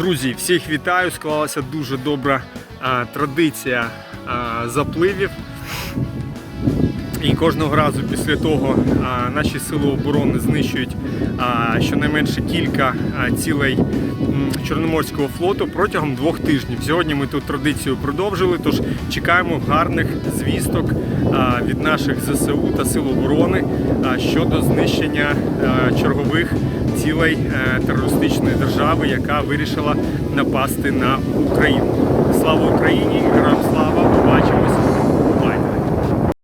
Друзі, всіх вітаю! Склалася дуже добра традиція запливів. І кожного разу після того наші сили оборони знищують щонайменше кілька цілей Чорноморського флоту протягом двох тижнів. Сьогодні ми тут традицію продовжили, тож чекаємо гарних звісток від наших ЗСУ та сил оборони щодо знищення чергових цілей е, терористичної держави, яка вирішила напасти на Україну. Слава Україні! Героям